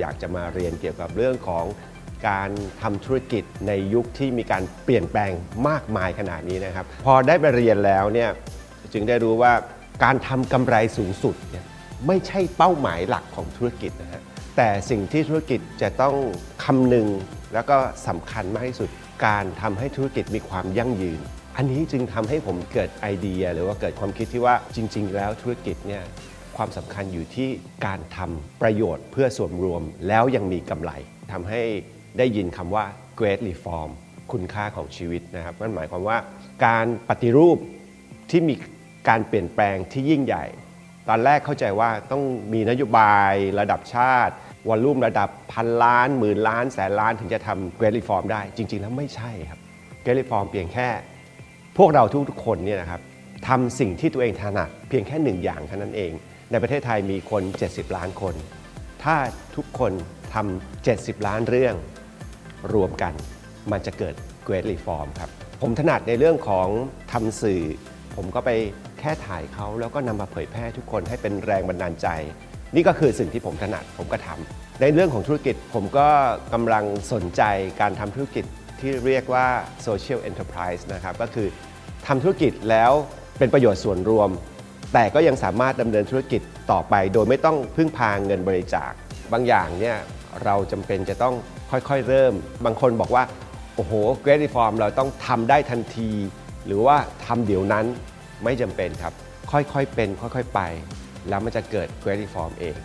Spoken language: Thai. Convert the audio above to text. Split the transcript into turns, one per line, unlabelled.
อยากจะมาเรียนเกี่ยวกับเรื่องของการทำธุรกิจในยุคที่มีการเปลี่ยนแปลงมากมายขนาดนี้นะครับ พอได้ไปเรียนแล้วเนี่ยจึงได้รู้ว่าการทำกำไรสูงสุดเนี่ยไม่ใช่เป้าหมายหลักของธุรกิจนะฮะแต่สิ่งที่ธุรกิจจะต้องคำนึงแล้วก็สำคัญมากที่สุด การทำให้ธุรกิจมีความยั่งยืน อันนี้จึงทำให้ผมเกิดไอเดีย หรือว่าเกิดความคิดที่ว่าจริง ๆ แล้วธุรกิจเนี่ย ความสำคัญอยู่ที่การทำประโยชน์เพื่อส่วนรวมแล้วยังมีกำไรทำให้ได้ยินคำว่า great reform คุณค่าของชีวิตนะครับนั่นหมายความว่าการปฏิรูปที่มีการเปลี่ยนแปลงที่ยิ่งใหญ่ ตอนแรกเข้าใจว่าต้องมีนโยบายระดับชาติวอลลุ่มระดับพันล้านหมื่นล้านแสนล้านถึงจะทำ great reform ได้ จริง ๆ แล้วไม่ใช่ครับ great reform เพียงแค่ พวกเราทุกๆคนเนี่ยนะครับทำสิ่งที่ตัวเองถนัดเพียงแค่หนึ่งอย่างเท่านั้นเอง ในประเทศไทยมีคน 70 ล้านคน ถ้าทุกคนทำ 70 ล้านเรื่องรวมกัน มันจะเกิด Great Reform ครับ ผมถนัดในเรื่องของทำสื่อ ผมก็ไปแค่ถ่ายเขาแล้วก็นำมาเผยแพร่ทุกคนให้เป็นแรงบันดาลใจ นี่ก็คือสิ่งที่ผมถนัดผมก็ทำในเรื่องของธุรกิจผมก็กำลังสนใจการทำธุรกิจที่เรียกว่า Social Enterprise นะครับ ก็คือทำธุรกิจแล้วเป็นประโยชน์ส่วนรวม แต่ก็ยังสามารถดำเนินธุรกิจต่อไป โดยไม่ต้องพึ่งพาเงินบริจาค บางอย่างเนี่ยเราจำเป็นจะต้องค่อยๆเริ่ม บางคนบอกว่า โอ้โห Great Reform เราต้องทำได้ทันที หรือว่าทำเดี๋ยวนั้นไม่จำเป็นครับ ค่อยๆเป็น ค่อยๆไป แล้วมันจะเกิด Great Reform เอง